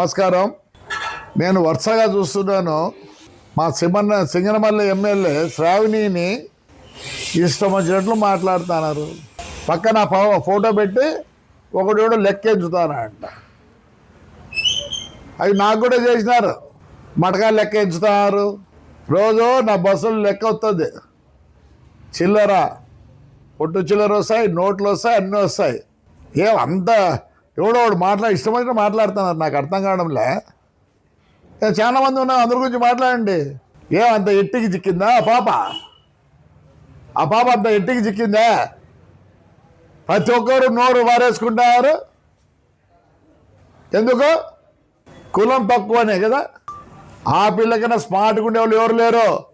నమస్కారం. నేను వరుసగా చూస్తున్నాను. మా సింగన సింగనమల్లి ఎమ్మెల్యే శ్రావణిని ఇష్టం వచ్చినట్లు మాట్లాడుతున్నారు. పక్కన ఫోటో పెట్టి ఒకటి లెక్కించుతానంట అవి నాకు కూడా చేసినారు. మటకాలు లెక్క ఎంచుతున్నారు రోజు నా బస్సులు లెక్క వస్తుంది చిల్లర పొట్టు చిల్లర వస్తాయి నోట్లు వస్తాయి అన్నీ వస్తాయి. ఏం అంత ఎవడో వాడు మాట్లా ఇష్టమైన మాట్లాడుతున్నారు. నాకు అర్థం కావడంలే. చాలా మంది ఉన్నారు. అందరి గురించి మాట్లాడండి. ఏం అంత ఎట్టికి చిక్కిందా? ఆ పాప. ఆ పాప అంత ఎట్టికి చిక్కిందా? ప్రతి ఒక్కరు నోరు వారేసుకుంటారు. ఎందుకు? కులం తక్కువనే కదా. ఆ పిల్లకైనా స్మార్ట్గా ఉండే వాళ్ళు ఎవరు లేరు?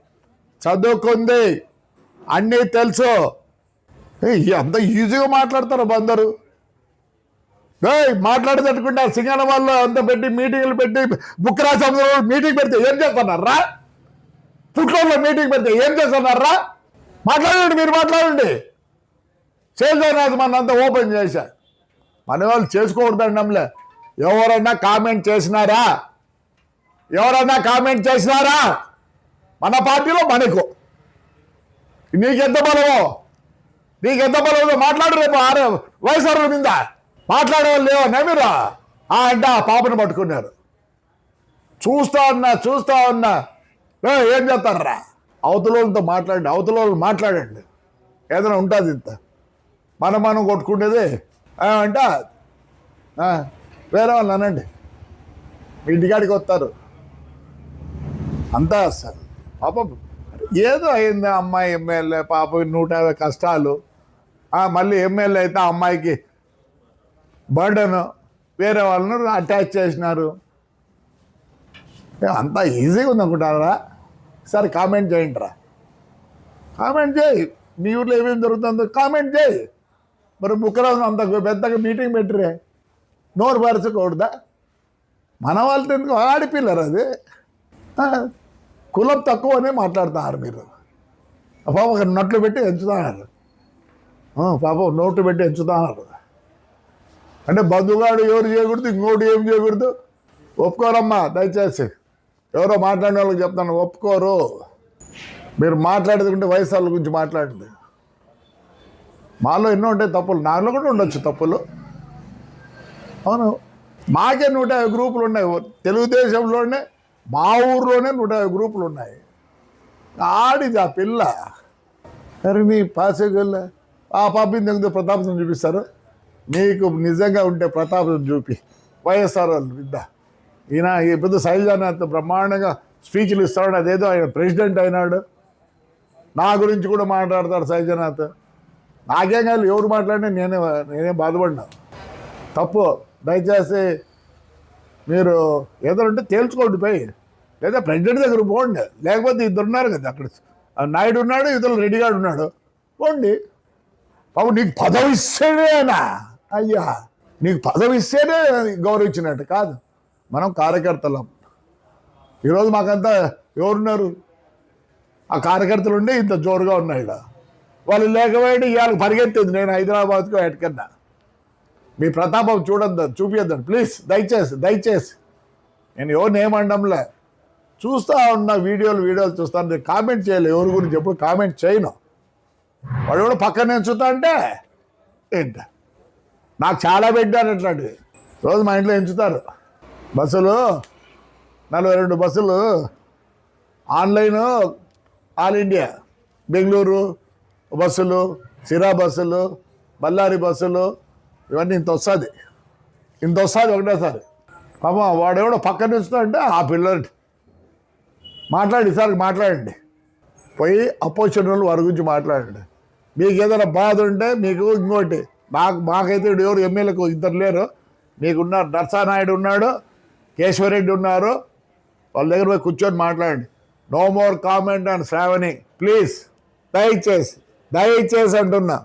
చదువుకుంది. అన్నీ తెలుసు. అంత ఈజీగా మాట్లాడతారు అందరూ ఏయ్ మాట్లాడేటట్టుకుంటే సింగన వాళ్ళు అంత పెట్టి మీటింగ్లు పెట్టి బుక్ రాసి మీటింగ్ పెడితే ఏం చేస్తున్నారా పుట్లలో మీటింగ్ పెడితే ఏం చేస్తున్నారా మాట్లాడండి మీరు మాట్లాడండి. చేసేది మన అంతా ఓపెన్ చేశా. మన వాళ్ళు చేసుకోకూడదండి నమ్మలే. ఎవరైనా కామెంట్ చేసినారా? ఎవరైనా కామెంట్ చేసినారా? మన పార్టీలో మనకు. నీకెంత బలమో? నీకెంత బలమో? మాట్లాడు రేపు ఆరు వయసు మీద. మాట్లాడేవాళ్ళు లేవా నమ్మిరా ఆ అంటే ఆ పాపను పట్టుకున్నారు. చూస్తా ఉన్నా చూస్తా ఉన్నా. ఏం చేస్తారా? అవతల మాట్లాడండి అవతలోళ్ళు మాట్లాడండి. ఏదైనా ఉంటుంది ఇంత. మనం మనం కొట్టుకునేది. ఆ, అంటే వేరే వాళ్ళు అనండి. ఇంటికాడికి వస్తారు. అంతా సార్ పాప ఏదో అయింది అమ్మాయి ఎమ్మెల్యే పాప నూట యాభై కష్టాలు. మళ్ళీ ఎమ్మెల్యే అయితే ఆ అమ్మాయికి బర్డను వేరే వాళ్ళను అటాచ్ చేసినారు. అంత అంతా ఈజీగా ఉందనుకుంటారా సరే కామెంట్ చేయండి రా. కామెంట్ చేయి. మీ ఊర్లో ఏమేమి జరుగుతుందో కామెంట్ చేయి. మరి బుక్కరాజు అంత పెద్దగా మీటింగ్ పెట్టిరే. నోరు పరచకూడదా? మన వాళ్ళతో ఎందుకు ఆడిపిల్లరు అది? కులం తక్కువనే మాట్లాడుతున్నారు మీరు. పాప ఒక నోట్లు పెట్టి ఎంచుతున్నారు. పాప నోట్లు పెట్టి ఎంచుతున్నారు. అంటే బంధుగాడు ఎవరు చేయకూడదు ఇంకోటి ఏం చేయకూడదు. ఒప్పుకోరమ్మా దయచేసి. ఎవరో మాట్లాడిన వాళ్ళకి చెప్తాను ఒప్పుకోరు. మీరు మాట్లాడేది వయసు వాళ్ళ గురించి మాట్లాడింది మాలో ఎన్నో ఉంటాయి తప్పులు నాలో కూడా ఉండొచ్చు తప్పులు. అవును. మాకే నూట యాభై గ్రూపులు ఉన్నాయి తెలుగుదేశంలోనే మా ఊర్లోనే నూట యాభై గ్రూపులు ఉన్నాయి. ఆడిది ఆ పిల్ల. మరి మీ పాసేగల్ల. ఆ పాపింది ఎందుకు ప్రతాపం చూపిస్తారు? నీకు నిజంగా ఉంటే ప్రతాపం చూపి. వైఎస్ఆర్ వాళ్ళు విద్ద. ఈయన ఈ పెద్ద శైలజానాథ్ బ్రహ్మాండంగా స్పీచ్లు ఇస్తాడు. అదేదో ఆయన ప్రెసిడెంట్ అయినాడు. నా గురించి కూడా మాట్లాడతాడు శైలజానాథ్ నాకేం కాదు ఎవరు మాట్లాడినా నేనే నేనే బాధపడినా తప్పు. దయచేసి మీరు ఏదో ఉంటే తేల్చుకోండి పోయి. లేదా ప్రెసిడెంట్ దగ్గర పోండి. లేకపోతే ఇద్దరు ఉన్నారు కదా అక్కడ. నాయుడు ఉన్నాడు ఇద్దరు రెడ్డిగాడు ఉన్నాడు. పోండి. బాబు నీకు పదవి ఇస్తేనేనా? అయ్యా నీకు పదవి ఇస్తేనే గౌరవించినట్టు కాదు. మనం కార్యకర్తలం. ఈరోజు మాకంతా ఎవరున్నారు? ఆ కార్యకర్తలు ఉండి ఇంత జోరుగా ఉన్నాయి వాళ్ళు లేకపోయింటే ఇవాళ పరిగెత్తింది నేను హైదరాబాద్కు ఎటుకన్నా మీ ప్రతాపం చూడొద్దు చూపియద్దండి ప్లీజ్ దయచేసి దయచేసి. నేను ఎవరిని ఏమండంలే. చూస్తా ఉన్న వీడియోలు వీడియోలు చూస్తాను. నేను కామెంట్ చేయలేదు ఎవరి గురించి ఎప్పుడు కామెంట్ చేయను. వాడు కూడా పక్కన నేను చూస్తా అంటే ఏంట? నాకు చాలా పెట్టారు అట్లాంటివి రోజు మా ఇంట్లో ఎంచుతారు. బస్సులు నలభై రెండు బస్సులు ఆన్లైన్ ఆల్ ఇండియా. బెంగళూరు బస్సులు సిరా బస్సులు బళ్ళారి బస్సులు ఇవన్నీ ఇంత వస్తుంది. ఇంత వస్తుంది ఒకటేసారి. పాప వాడెవడో పక్కన ఉంచుతాడంటే ఆ పిల్లలు మాట్లాడి సార్ మాట్లాడండి. పోయి అపోజిషన్ వాళ్ళు వారి గురించి మాట్లాడండి. మీకు ఏదైనా బాధ ఉంటే మీకు ఇంకోటి. మాకు మాకైతే ఇప్పుడు ఎవరు ఎమ్మెల్యేకు ఇద్దరు లేరు. మీకున్నారు నర్సానాయుడు ఉన్నాడు కేశవరెడ్డి ఉన్నారు. వాళ్ళ దగ్గర పోయి కూర్చొని మాట్లాడండి. No more comment and Shravani please దయచేసి దయచేసి అంటున్నా.